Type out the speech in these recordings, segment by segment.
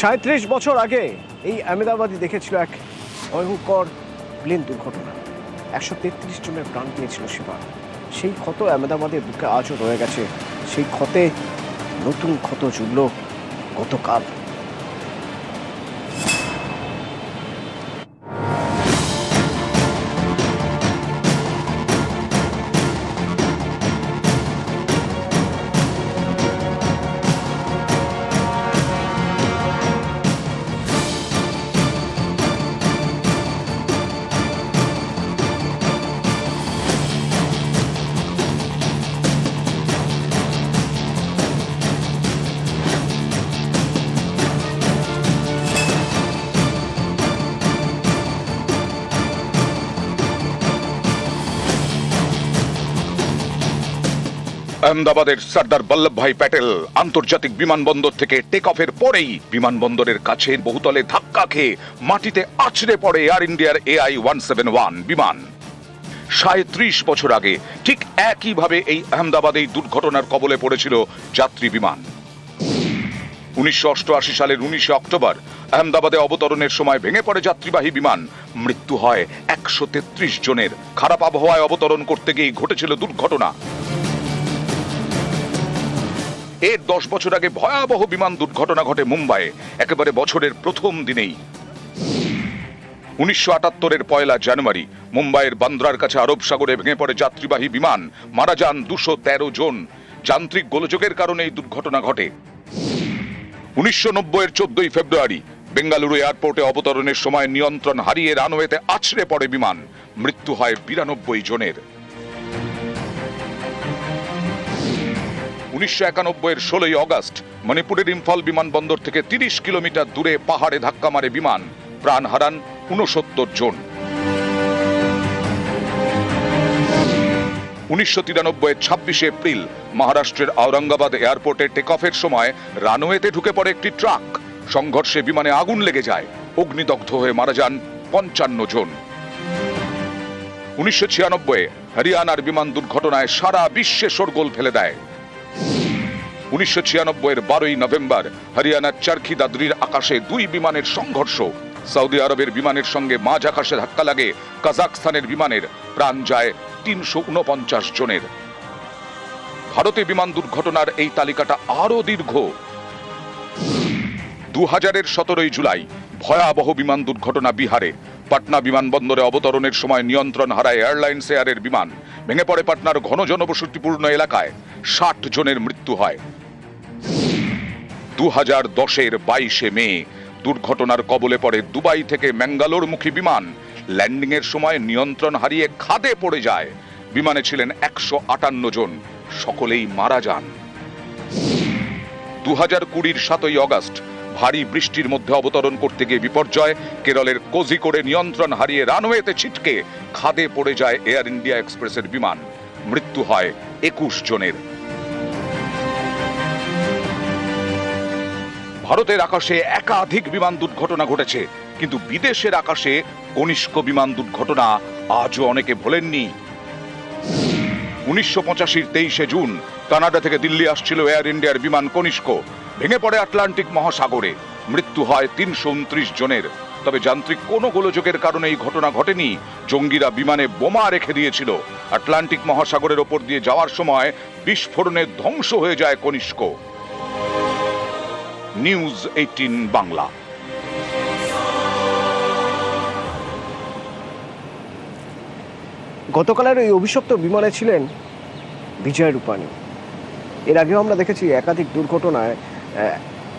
সাঁত্রিশ বছর আগে এই আহমেদাবাদই দেখেছিল এক ভয়ঙ্কর প্লেন দুর্ঘটনা। একশো তেত্রিশ জনের প্রাণ পেয়েছিল সেবার সেই ক্ষত আহমেদাবাদের বুকে আজও রয়ে গেছে। সেই ক্ষতে নতুন ক্ষত জুড়ল গতকাল। আহমেদাবাদের সর্দার বল্লভভাই প্যাটেল আন্তর্জাতিক বিমানবন্দর থেকে টেক অফের পরেই বিমানবন্দরের কাছে বহুতলে ধাক্কা খেয়ে মাটিতে আছড়ে পড়ে এয়ার ইন্ডিয়ার এআই ওয়ান সেভেন ওয়ান বিমান। সাঁত্রিশ বছর আগে ঠিক একইভাবে এই আহমেদাবাদেই দুর্ঘটনার কবলে পড়েছিল যাত্রী বিমান। উনিশশো অষ্টআশি সালের উনিশে অক্টোবর আহমেদাবাদে অবতরণের সময় ভেঙে পড়ে যাত্রীবাহী বিমান। মৃত্যু হয় একশো তেত্রিশ জনের। খারাপ আবহাওয়ায় অবতরণ করতে গিয়ে ঘটেছিল দুর্ঘটনা। এর দশ বছর আগে ভয়াবহ বিমান দুর্ঘটনা ঘটে মুম্বাইয়ে, একেবারে বছরের প্রথম দিনেই। উনিশশো আটাত্তরের পয়লা জানুয়ারি, মুম্বাইয়ের বান্দ্রার কাছে আরব সাগরে ভেঙে পড়ে যাত্রীবাহী বিমান, মারা যান দুশো তেরো জন। যান্ত্রিক গোলযোগের কারণে এই দুর্ঘটনা ঘটে। উনিশশো নব্বইয়ের চোদ্দই ফেব্রুয়ারি, বেঙ্গালুরু এয়ারপোর্টে অবতরণের সময় নিয়ন্ত্রণ হারিয়ে রানওয়েতে আছড়ে পড়ে বিমান। মৃত্যু হয় বিরানব্বই জনের। উনিশশো একানব্বইয়ের ষোলোই অগস্ট মণিপুরের ইম্ফল বিমানবন্দর থেকে তিরিশ কিলোমিটার দূরে পাহাড়ে ধাক্কা মারে বিমান। প্রাণ হারান উনসত্তর জন। উনিশশো তিরানব্বই ছাব্বিশে এপ্রিল মহারাষ্ট্রের আওরঙ্গাবাদ এয়ারপোর্টে টেক অফের সময় রানওয়েতে ঢুকে পড়ে একটি ট্রাক। সংঘর্ষে বিমানে আগুন লেগে যায়। অগ্নিদগ্ধ হয়ে মারা যান পঞ্চান্ন জন। উনিশশো ছিয়ানব্বই হরিয়ানার বিমান দুর্ঘটনায় সারা বিশ্বে শোরগোল ফেলে দেয়। উনিশশো ছিয়ানব্বইয়ের বারোই নভেম্বর হরিয়ানার চারখি দাদরির আকাশে দুই বিমানের সংঘর্ষ। সৌদি আরবের বিমানের সঙ্গে মাঝ আকাশে ধাক্কা লাগে কাজাকস্তানের বিমানের, প্রাণ যায় তিনশো উনপঞ্চাশ জনের। ভারতে বিমান দুর্ঘটনার এই তালিকাটা আরও দীর্ঘ। দু হাজারের সতেরোই জুলাই ভয়াবহ বিমান দুর্ঘটনা বিহারে। পাটনা বিমানবন্দরে অবতরণের সময় নিয়ন্ত্রণ হারায় এয়ারলাইন্স এয়ারের বিমান। ভেঙে পড়ে পাটনার ঘন জনবসতিপূর্ণ এলাকায় ষাট জনের মৃত্যু হয়। দু হাজার দশের বাইশে মে, দুর্ঘটনার কবলে পড়ে দুবাই থেকে ম্যাঙ্গালোরমুখী বিমান। ল্যান্ডিংয়ের সময় নিয়ন্ত্রণ হারিয়ে খাদে পড়ে যায়। বিমানে ছিলেন একশো আটান্ন জন, সকলেই মারা যান। দু হাজার কুড়ির সাতই অগস্ট ভারী বৃষ্টির মধ্যে অবতরণ করতে গিয়ে বিপর্যয়। কেরলের কোজিকোড়ে নিয়ন্ত্রণ হারিয়ে রানওয়েতে ছিটকে খাদে পড়ে যায় এয়ার ইন্ডিয়া এক্সপ্রেসের বিমান। মৃত্যু হয় একুশ জনের। ভারতের আকাশে একাধিক বিমান দুর্ঘটনা ঘটেছে, কিন্তু বিদেশের আকাশে কনিষ্ক বিমান দুর্ঘটনা আজও অনেকে ভোলেননি। উনিশশো পঁচাশির তেইশে জুন কানাডা থেকে দিল্লি আসছিল এয়ার ইন্ডিয়ার বিমান কনিষ্ক। ভেঙে পড়ে আটলান্টিক মহাসাগরে। মৃত্যু হয় তিনশো উনত্রিশ জনের। তবে যান্ত্রিক কোনো গোলযোগের কারণে এই ঘটনা ঘটেনি। জঙ্গিরা বিমানে বোমা রেখে দিয়েছিল। আটলান্টিক মহাসাগরের ওপর দিয়ে যাওয়ার সময় বিস্ফোরণে ধ্বংস হয়ে যায় কনিষ্ক। News eighteen Bangla. গতকালের ওই অভিশপ্ত বিমানে ছিলেন বিজয় রূপানী। এর আগেও আমরা দেখেছি একাধিক দুর্ঘটনায়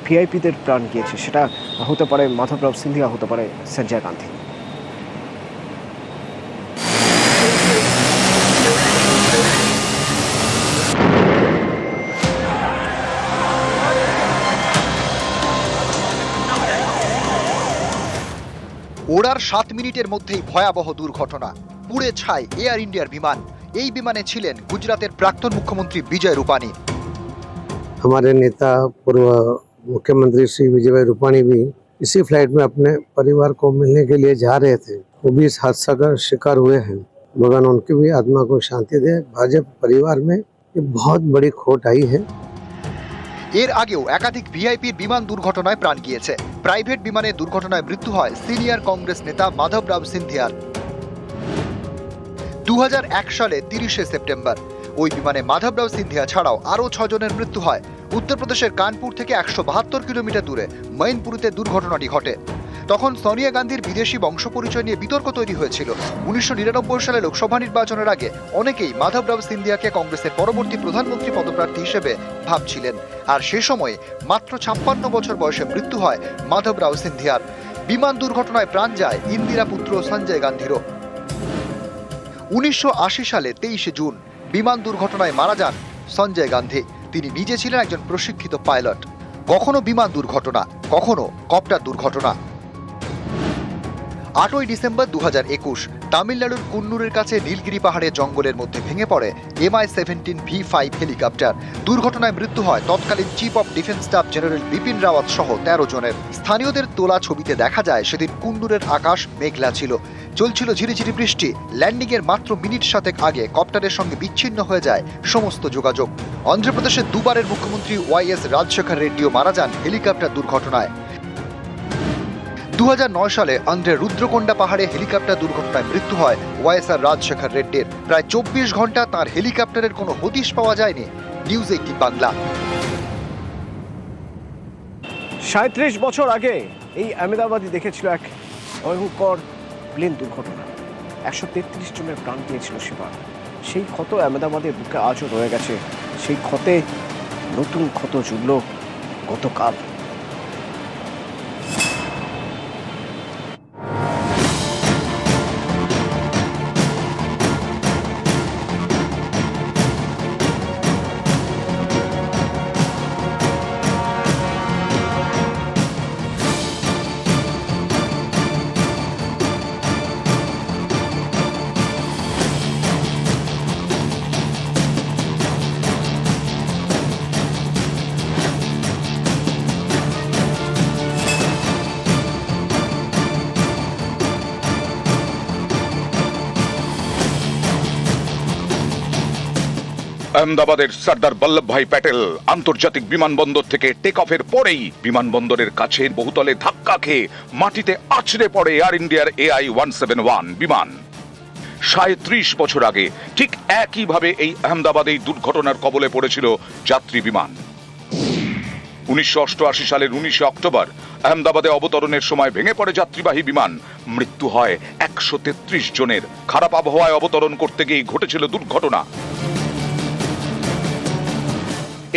ভিআইপিদের প্রাণ গিয়েছে। সেটা হতে পারে মাধবরাব সিন্ধিয়া, হতে পারে সঞ্জয় গান্ধী। ওড়ার সাত মিনিটের মধ্যেই ভয়াবহ দুর্ঘটনা। পুড়ে ছাই এয়ার ইন্ডিয়ার বিমান। এই বিমানে ছিলেন গুজরাতের প্রাক্তন মুখ্যমন্ত্রী বিজয় রূপানী। हमारे नेता पूर्व मुख्यमंत्री श्री विजय भाई रूपाणी भी इसी फ्लाइट में अपने परिवार को मिलने के लिए जा रहे थे वो भी इस हादसा का शिकार हुए हैं भगवान उनकी भी आत्मा को शांति दे भाजपा परिवार में ये बहुत बड़ी खोट आई है এর আগেও একাধিক ভিআইপির বিমান দুর্ঘটনায় প্রাণ গিয়েছে প্রাইভেট বিমানে দুর্ঘটনায় মৃত্যু হয় সিনিয়র কংগ্রেস নেতা মাধব রাম সিন্ধিয়ার দু সালে তিরিশে সেপ্টেম্বর ওই বিমানে মাধবরাও সিন্ধিয়া ছাড়াও আরও ছজনের মৃত্যু হয়। উত্তরপ্রদেশের কানপুর থেকে একশো বাহাত্তর কিলোমিটার দূরে মৈনপুরিতে দুর্ঘটনাটি ঘটে। তখন সোনিয়া গান্ধীর বিদেশি বংশ পরিচয় নিয়ে বিতর্ক তৈরি হয়েছিল। উনিশশো নিরানব্বই সালে লোকসভা নির্বাচনের আগে অনেকেই মাধবরাও সিন্ধিয়াকে কংগ্রেসের পরবর্তী প্রধানমন্ত্রী পদপ্রার্থী হিসেবে ভাবছিলেন। আর সে সময়ে মাত্র ছাপ্পান্ন বছর বয়সে মৃত্যু হয় মাধবরাও সিন্ধিয়ার। বিমান দুর্ঘটনায় প্রাণ যায় ইন্দিরা পুত্র সঞ্জয় গান্ধীরও। উনিশশো আশি সালে তেইশে জুন বিমান দুর্ঘটনায় মারা যান সঞ্জয় গান্ধী। তিনি নিজে ছিলেন একজন প্রশিক্ষিত পাইলট। কখনো বিমান দুর্ঘটনা, কখনো কপ্টার দুর্ঘটনা। আটই ডিসেম্বর দু একুশ, তামিলনাড়ুর কুন্নুরের কাছে নীলগিরি পাহাড়ের জঙ্গলের মধ্যে ভেঙে পড়ে MI seventeen V five helicopter. দুর্ঘটনায় মৃত্যু হয় তৎকালীন chief of defence staff general Bipin Rawat সহ তেরো জনের। স্থানীয়দের তোলা ছবিতে দেখা যায় সেদিন কুন্নুরের আকাশ মেঘলা ছিল। চলছিল ঝিরিঝিরি বৃষ্টি। ল্যান্ডিং এর মাত্র মিনিট সাতেক আগে কপ্টারের সঙ্গে বিচ্ছিন্ন হয়ে যায় সমস্ত যোগাযোগ। অন্ধ্রপ্রদেশের দুবারের মুখ্যমন্ত্রী ওয়াই এস রাজশেখর রেড্ডিও মারা যান হেলিকপ্টার দুর্ঘটনায়। দুহাজার নয় সালে অন্ধ্রের রুদ্রকোন্ডা পাহাড়ে হেলিকপ্টার দুর্ঘটনায় মৃত্যু হয় ওয়াইএসআর রাজশেখর রেড্ডির। প্রায় চব্বিশ ঘণ্টা তার হেলিকপ্টারের কোনো হদিশ পাওয়া যায়নি। News eighteen Bangla. সাঁত্রিশ বছর আগে এই আহমেদাবাদই দেখেছিল এক ভয়ঙ্কর প্লেন দুর্ঘটনা। একশো তেত্রিশ জনের প্রাণ দিয়েছিল সেবার। সেই ক্ষত আহমেদাবাদের বুকে আজও রয়ে গেছে। সেই ক্ষতে নতুন ক্ষত জুড়ল গতকাল। আহমেদাবাদের সর্দার বল্লভভাই প্যাটেল আন্তর্জাতিক বিমানবন্দর থেকে টেক অফের পরেই বিমানবন্দরের কাছের বহুতলে ধাক্কা খেয়ে মাটিতে আছড়ে পড়ে এয়ার ইন্ডিয়ার এআই ওয়ান সেভেন ওয়ান বিমান। সাঁত্রিশ বছর আগে ঠিক একইভাবে এই আহমেদাবাদেই দুর্ঘটনার কবলে পড়েছিল যাত্রী বিমান। উনিশশো অষ্টআশি সালের উনিশে অক্টোবর আহমেদাবাদে অবতরণের সময় ভেঙে পড়ে যাত্রীবাহী বিমান। মৃত্যু হয় একশো তেত্রিশ জনের। খারাপ আবহাওয়ায় অবতরণ করতে গিয়ে ঘটেছিল দুর্ঘটনা।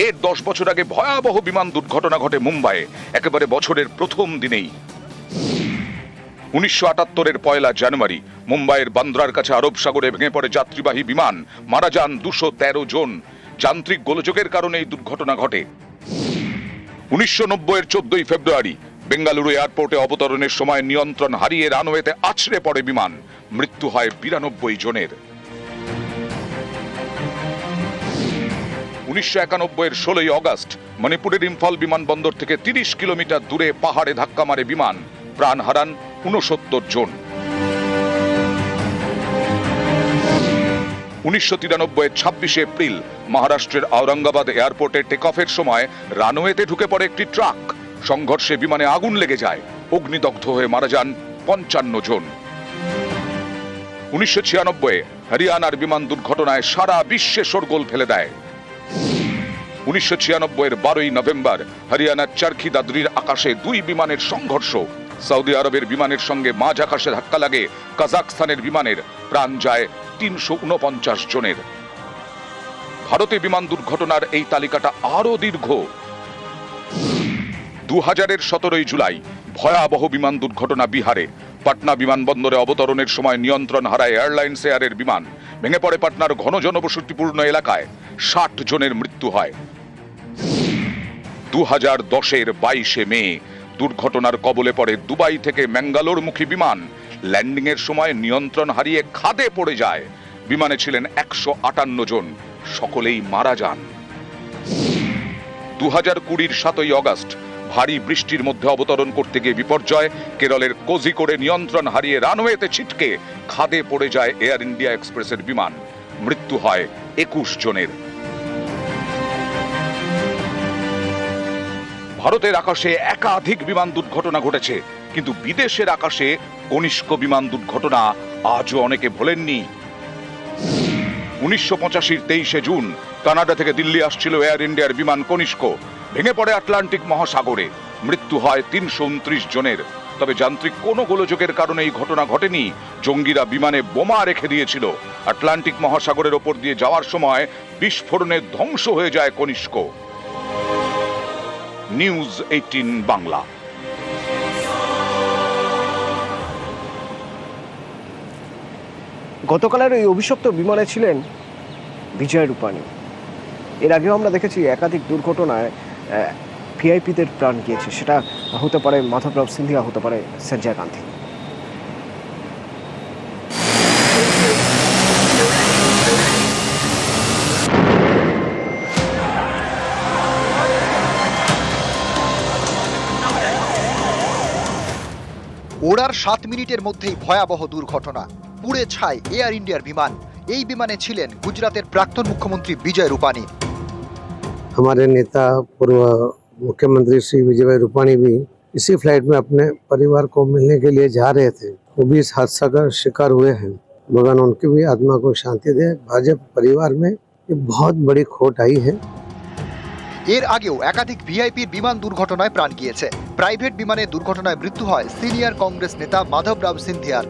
এর দশ বছর আগে ভয়াবহ বিমান দুর্ঘটনা ঘটে মুম্বাইয়ে, একেবারে বছরের প্রথম দিনেই। উনিশশো আটাত্তরের পয়লা জানুয়ারি, মুম্বাইয়ের বান্দ্রার কাছে আরব সাগরে ভেঙে পড়ে যাত্রীবাহী বিমান, মারা যান দুশো তেরো জন। যান্ত্রিক গোলযোগের কারণে এই দুর্ঘটনা ঘটে। উনিশশো নব্বইয়ের চোদ্দই ফেব্রুয়ারি, বেঙ্গালুরু এয়ারপোর্টে অবতরণের সময় নিয়ন্ত্রণ হারিয়ে রানওয়েতে আছড়ে পড়ে বিমান। মৃত্যু হয় বিরানব্বই জনের। উনিশশো একানব্বইয়ের ষোলোই অগস্ট মণিপুরের ইম্ফল বিমানবন্দর থেকে তিরিশ কিলোমিটার দূরে পাহাড়ে ধাক্কা মারে বিমান। প্রাণ হারান উনসত্তর জন। উনিশশো তিরানব্বই ছাব্বিশে এপ্রিল মহারাষ্ট্রের আওরঙ্গাবাদ এয়ারপোর্টে টেক অফের সময় রানওয়েতে ঢুকে পড়ে একটি ট্রাক। সংঘর্ষে বিমানে আগুন লেগে যায়। অগ্নিদগ্ধ হয়ে মারা যান পঞ্চান্ন জন। উনিশশো ছিয়ানব্বই হরিয়ানার বিমান দুর্ঘটনায় সারা বিশ্বে শোরগোল ফেলে দেয়। উনিশশো ছিয়ানব্বই এর বারোই নভেম্বর হরিয়ানার চারখি দাদরির আকাশে দুই বিমানের সংঘর্ষ। সৌদি আরবের বিমানের সঙ্গে মাঝ আকাশে ধাক্কা লাগে কাজাকস্তানের বিমানের, প্রাণ যায় তিনশো উনপঞ্চাশ জনের। ভারতে বিমান দুর্ঘটনার এই তালিকাটা আরও দীর্ঘ। দু হাজারের সতেরোই জুলাই, ভয়াবহ বিমান দুর্ঘটনা বিহারে। পাটনা বিমানবন্দরে অবতরণের সময় নিয়ন্ত্রণ হারায় এয়ারলাইন্স এয়ারের বিমান। ভেঙে পড়ে পাটনার ঘন জনবসতিপূর্ণ এলাকায় ষাট জনের মৃত্যু হয়। দু হাজার দশের বাইশে মে, দুর্ঘটনার কবলে পড়ে দুবাই থেকে ম্যাঙ্গালোরমুখী বিমান। ল্যান্ডিংয়ের সময় নিয়ন্ত্রণ হারিয়ে খাদে পড়ে যায়। বিমানে ছিলেন একশো আটান্ন জন, সকলেই মারা যান। দু হাজার কুড়ির সাতই অগস্ট, ভারী বৃষ্টির মধ্যে অবতরণ করতে গিয়ে বিপর্যয়। কেরলের কোজিকোড়ে নিয়ন্ত্রণ হারিয়ে রানওয়েতে ছিটকে খাদে পড়ে যায় এয়ার ইন্ডিয়া এক্সপ্রেসের বিমান। মৃত্যু হয় একুশ জনের। ভারতের আকাশে একাধিক বিমান দুর্ঘটনা ঘটেছে, কিন্তু বিদেশের আকাশে কনিষ্ক বিমান দুর্ঘটনা আজও অনেকে ভোলেননি। উনিশশো পঁচাশির তেইশে জুন, কানাডা থেকে দিল্লি আসছিল এয়ার ইন্ডিয়ার বিমান কনিষ্ক। ভেঙে পড়ে আটলান্টিক মহাসাগরে। মৃত্যু হয় তিনশো উনত্রিশ জনের। তবে যান্ত্রিক কোনো গোলযোগের কারণে এই ঘটনা ঘটেনি, জঙ্গিরা বিমানে বোমা রেখে দিয়েছিল। আটলান্টিক মহাসাগরের ওপর দিয়ে যাওয়ার সময় বিস্ফোরণে ধ্বংস হয়ে যায় কনিষ্ক। News eighteen Bangla. গতকালের ওই অভিশপ্ত বিমানে ছিলেন বিজয় রূপানি। এর আগেও আমরা দেখেছি একাধিক দুর্ঘটনায় ভিআইপিদের প্রাণ গিয়েছে। সেটা হতে পারে মাধবরাব সিন্ধিয়া, হতে পারে সঞ্জয় গান্ধী। ওড়ার সাত মিনিটের মধ্যেই ভয়াবহ দুর্ঘটনা পুড়ে ছাই এয়ার ইন্ডিয়ার বিমান এই বিমানে ছিলেন গুজরাতের প্রাক্তন মুখ্যমন্ত্রী বিজয় রূপানী हमारे नेता पूर्व मुख्यमंत्री श्री विजय भाई रूपाणी भी इसी फ्लाइट में अपने परिवार को मिलने के लिए जा रहे थे वो भी इस हादसा का शिकार हुए हैं भगवान उनकी भी आत्मा को शांति दे भाजपा परिवार में ये बहुत बड़ी खोट आई है এর আগেও একাধিক ভিআইপির বিমান দুর্ঘটনায় প্রাণ গিয়েছে। প্রাইভেট বিমানে দুর্ঘটনায় মৃত্যু হয় সিনিয়র কংগ্রেস নেতা মাধব রাম সিন্ধিয়ার।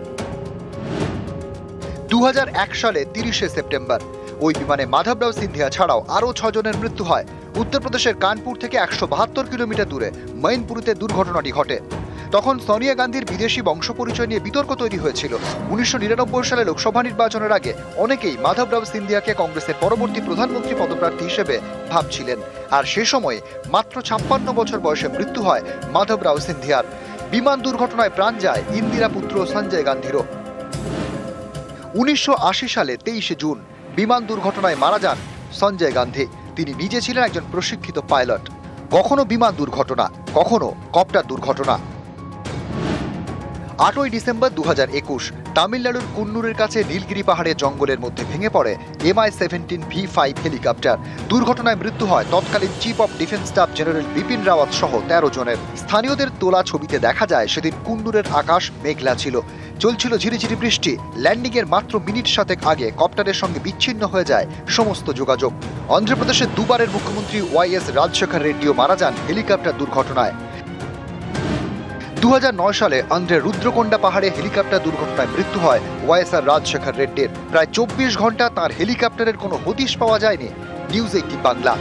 দু সালে তিরিশে সেপ্টেম্বর। ওই বিমানে মাধবরাও সিন্ধিয়া ছাড়াও আরও ছজনের মৃত্যু হয়। উত্তরপ্রদেশের কানপুর থেকে একশো বাহাত্তর কিলোমিটার দূরে মৈনপুরিতে দুর্ঘটনাটি ঘটে। তখন সোনিয়া গান্ধীর বিদেশি বংশ পরিচয় নিয়ে বিতর্ক তৈরি হয়েছিল। উনিশশো নিরানব্বই সালে লোকসভা নির্বাচনের আগে অনেকেই মাধব রাও সিন্ধিয়াকে কংগ্রেসের পরবর্তী প্রধানমন্ত্রী পদপ্রার্থী হিসেবে ভাবছিলেন। আর সে সময়ে মাত্র ছাপ্পান্ন বছর বয়সে মৃত্যু হয় মাধব রাও সিন্ধিয়ার। বিমান দুর্ঘটনায় প্রাণ যায় ইন্দিরা পুত্র সঞ্জয় গান্ধীরও। উনিশশো আশি সালে তেইশে জুন বিমান দুর্ঘটনায় মারা যান সঞ্জয় গান্ধী। তিনি নিজে ছিলেন একজন প্রশিক্ষিত পাইলট। কখনো বিমান দুর্ঘটনা, কখনো কপ্টার দুর্ঘটনা। আটই ডিসেম্বর দু একুশ, তামিলনাড়ুর কুন্নুরের কাছে নীলগিরি পাহাড়ের জঙ্গলের মধ্যে ভেঙে পড়ে MI seventeen V five helicopter. দুর্ঘটনায় মৃত্যু হয় তৎকালীন chief of defence staff general Bipin Rawat সহ তেরো জনের। স্থানীয়দের তোলা ছবিতে দেখা যায় সেদিন কুন্নুরের আকাশ মেঘলা ছিল। চলছিল ঝিরিঝিরি বৃষ্টি। ল্যান্ডিংয়ের মাত্র মিনিট সাতেক আগে কপ্টারের সঙ্গে বিচ্ছিন্ন হয়ে যায় সমস্ত যোগাযোগ। অন্ধ্রপ্রদেশের দুবারের মুখ্যমন্ত্রী ওয়াই এস রাজশেখর রেড্ডিও মারা যান হেলিকপ্টার দুর্ঘটনায়। দু হাজার নয় সালে অন্ধ্রের রুদ্রকোন্ডা পাহাড়ে হেলিকপ্টার দুর্ঘটনায় মৃত্যু হয় ওয়াইএসআর রাজশেখর রেড্ডির। প্রায় চব্বিশ ঘণ্টা তার হেলিকপ্টারের কোনো হদিশ পাওয়া যায়নি। News eighteen Bangla.